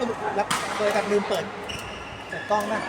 สรุปแล้วโดยการลืมเปิดเปิดกล้องนะ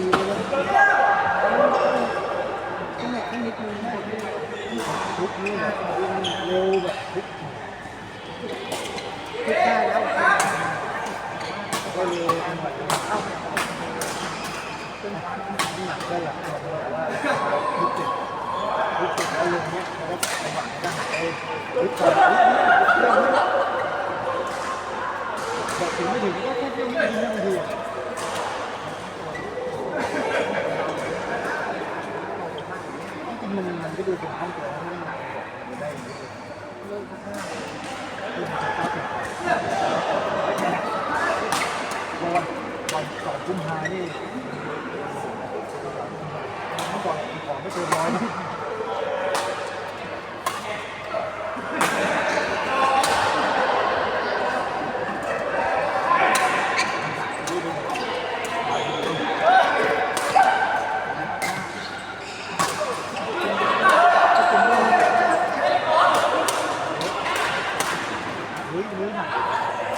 ำเนื้อมีเลยนะต้องแบบให้นิดนึงทุกนี่แบบเร็วแบบทุกทุกได้แล้วก็เร็วจังหวะเข้าหนักก็หลักแต่ว่าทุกจุดทุกจุดแล้วลงเนี้ยแล้วจังหวะก็หายไปทุกตอนเรื่องนี้บอกถึงไม่ถึงก็แค่เรื่องนี้เรื่องเดียว มันมันก็ ดูสินค้าตอนที่มันบอกได้เริ่มข้างหน้าเริ่มจะเข้าถึงก่อนบอลบอลสองกุมภานี่เมื่อก่อนของไม่เกินร้อยนะเฮ้ยเนื้อหนั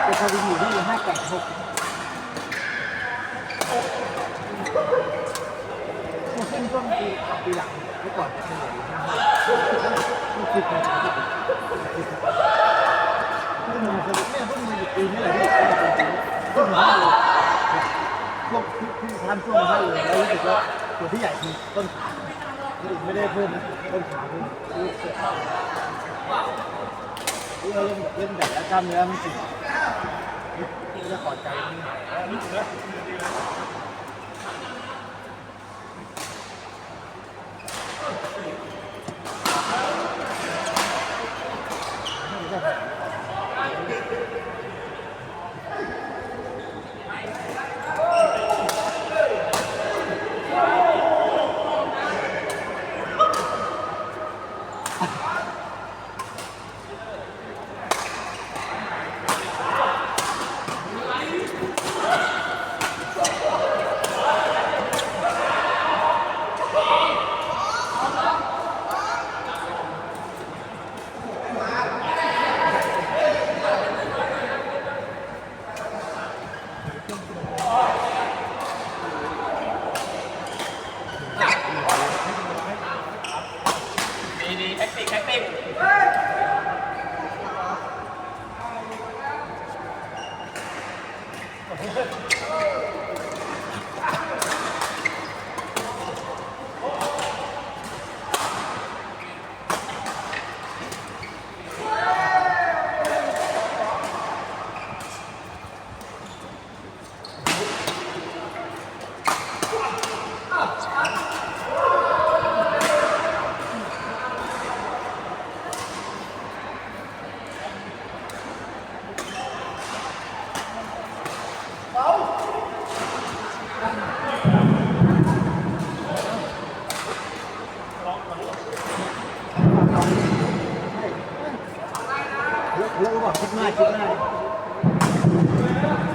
กจะพอดีอยู่ที่ห้าแปดหก ช่วงต้นปีหลังเมื่อก่อนจะเหนื่อยนะคือการขับที่มันสนุกเนี่ยพวกมันอยู่ปีนี้แหละที่พวกมันเลยพวกที่ที่ทำช่วงนั้เลยแล้วรู้สึกว่าตัวที่ใหญ่คือต้นขาไม่ได้เพิ่มนะต้นขาเพิ่มรู้สึกที่เราเล่นแบบเล่นแบบกล้ามเนื้อมันสิที่จะขอใจนี่ บอกคิดมากคิดมาก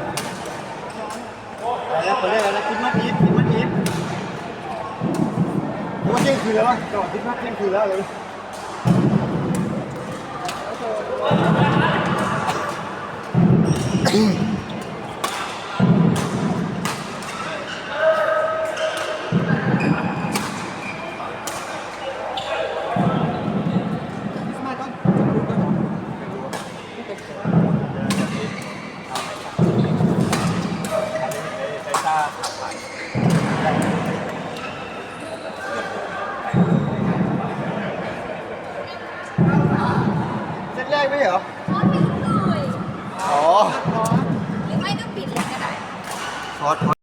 แล้วคนแรกแล้วคิดมากอีทคิดมากอีทว่าเที่ยงคืนแล้ววะก่อนคิดมากเที่ยงคืนแล้วเลยมาก่อน ไอ้ตาขับผ่าน เส้นแรก ไม่เหรอขอถึงหน่อยอ๋อหรือไม่ก็ปิดเลยก็ได้ขอขอ